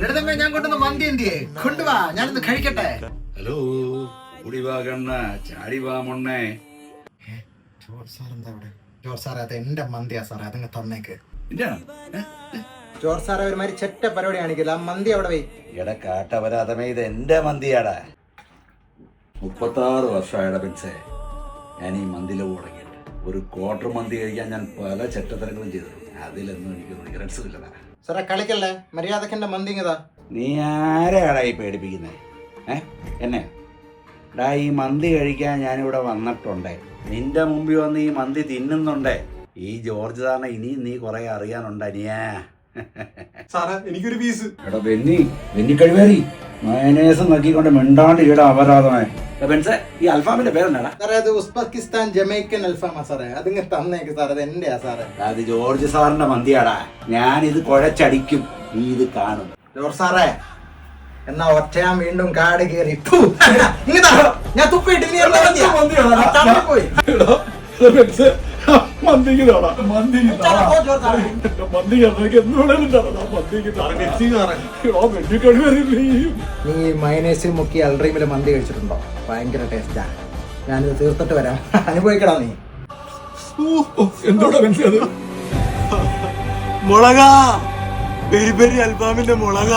ലളിതമ്മ ഞാൻ കൊണ്ടുവന്ന മന്തി എന്തിയെ? കൊണ്ടുവാ ഞാനൊന്ന് കഴിക്കട്ടെ. ഹലോ കുടിവാ കണ്ണ ചാടിവാ മൊണ്ണേ. ജോർജ് സാർ എന്താ ഇവിടെ ജോർജ് സാറേ അത് എന്റെ മന്തിയാ സാറേ അതങ്ങ് തന്നേക്ക്. ജോർജ് സാറേ ഒരുമാതിരി ചെറ്റ പരിപാടി കാണിക്കില്ല ആ മന്തി അവിടെ പോയി എടാ കാട്ടവരാതമേ ഇത് എന്റെ മന്തിയാടാ. മുപ്പത്താറ് വർഷമായിട പിച്ചേ. ഞാൻ ഈ മന്തിയിൽ തുടങ്ങിയിട്ട്. ഒരു ക്വാർട്ടർ മന്തി കഴിക്കാൻ ഞാൻ പല ചെറ്റത്തരങ്ങളും ചെയ്തു അതിലൊന്നും എനിക്ക് റിഗ്രറ്റ്സ് ഇല്ലടാ. സാറേ കളിക്കല്ലേ? മര്യാദയ്ക്ക് മന്തിങ്ങതാ നീ ആരെയാടാ ഈ പേടിപ്പിക്കുന്നത് ഏ? എന്നെ? ഡാ ഈ മന്തി കഴിക്കാൻ ഞാനിവിടെ വന്നിട്ടുണ്ടേ. നിന്റെ മുമ്പിൽ വന്ന് ഈ മന്തി തിന്നുന്നുണ്ടേ. ഈ ജോർജ് സാറിനെ ഇനിയും നീ കുറെ അറിയാനുണ്ട് അനിയാ. സാറേ എനിക്കൊരു പീസ്. എടാ ബെന്നി ബെന്നി കഴിവേറി. മയനേസ് നോക്കിക്കൊണ്ട് മിണ്ടാണ്ട് ഈടാ അപരാധമായി ബെൻസേ ഈ അൽഫാമിന്റെ പേരെന്താണ്? സാറേ അത് ഉസ്ബെക്കിസ്ഥാൻ ജമൈക്കൻ അൽഫാമാ സാറേ. അതിങ്ങ് തന്നേക്ക് സാറേ അത് എന്റെയാ സാറേ. അത് ജോർജ് സാറിന്റെ മന്തിയാടാ. ഞാൻ ഇത് കുഴച്ചടിക്കും. നീ ഇത് കാണും. ജോർജ് സാറേ എന്നാ ഒറ്റയാൻ വീണ്ടും കാട് കയറി ഞാൻ തുപ്പിയിട്ട് നീ എന്താ മന്തിയാ? ആ, തള്ളിപ്പോയി. മന്തിക്ക് താടാ. മന്തിക്ക് ചാടാ, പോ, ജോർജ് സാറേ. മന്തി എനിക്ക് എന്തുവേണേലും തരണം മന്തിക്ക് വെട്ടി കഴിവറിയില്ലേ നീ. മയനേസിൽ മുക്കി അൽഡ്രീമിൽ മന്തി കഴിച്ചിട്ടുണ്ടോ? ഭയങ്കര ടേസ്റ്റാ ഞാനിത് തീർത്തിട്ട് വരാം. അനുഭവിക്കടാ നീ. എന്തോടാ മനസ്സിലത് മുളക. Peri peri അൽബാമിന്റെ മുളക.